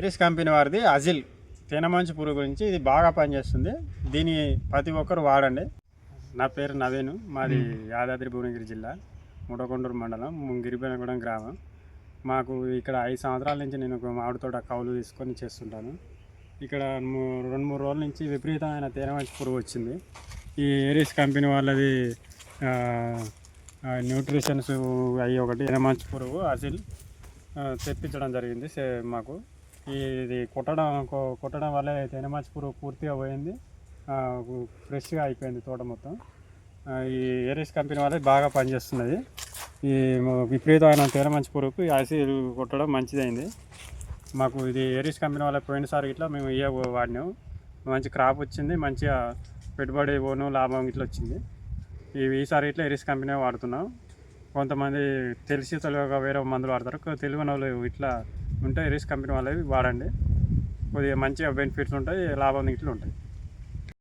Eris company వారిది అజిల్. తేనెమంచి పురుగు గురించి ఇది బాగా పనిచేస్తుంది. దీని ప్రతి ఒక్కరు వాడండి. నా పేరు నవీన్. మాది యాదాద్రి భువనగిరి జిల్లా ముడకొండూరు మండలం గిరిబెనగూడెం గ్రామం. మాకు ఇక్కడ ఐదు సంవత్సరాల నుంచి నేను ఒక మామిడి తోట కౌలు తీసుకొని చేస్తుంటాను. ఇక్కడ రెండు మూడు రోజుల నుంచి విపరీతమైన తేనెమంచి పురుగు వచ్చింది. ఈ ఏరిస్ కంపెనీ వాళ్ళది న్యూట్రిషన్స్ అవి ఒకటి తేనెమంచి పురుగు అజిల్ తెప్పించడం జరిగింది సే- మాకు. ఇది కుట్టడం కుట్టడం వల్ల తేనెమంచి పురుగు పూర్తిగా పోయింది. ఫ్రెష్గా అయిపోయింది తోట మొత్తం. ఈ ఏరిస్ కంపెనీ వాళ్ళది బాగా పనిచేస్తున్నది. ఈ విపరీతమైన తెనమంచి పురుగుకు యాసిడ్ కొట్టడం మంచిదైంది. మాకు ఇది ఏరిస్ కంపెనీ వాళ్ళ పోయినసారి ఇట్లా మేము ఇయ్య వాడినాం. మంచి క్రాప్ వచ్చింది మంచిగా పెట్టుబడి పోను లాభం ఇట్లా వచ్చింది. ఇవి ఈసారి ఇట్లా ఎరిస్ కంపెనీ వాడుతున్నాం. కొంతమంది తెలిసి తెలియక వేరే మందులు వాడతారు. కొ- తెలియని వాళ్ళు ఇట్లా ఉంటాయి. రిస్క్ కంపెనీ వాళ్ళవి వాడండి. కొద్దిగా మంచిగా బెనిఫిట్స్ ఉంటాయి లాభం ఇట్లా ఉంటాయి.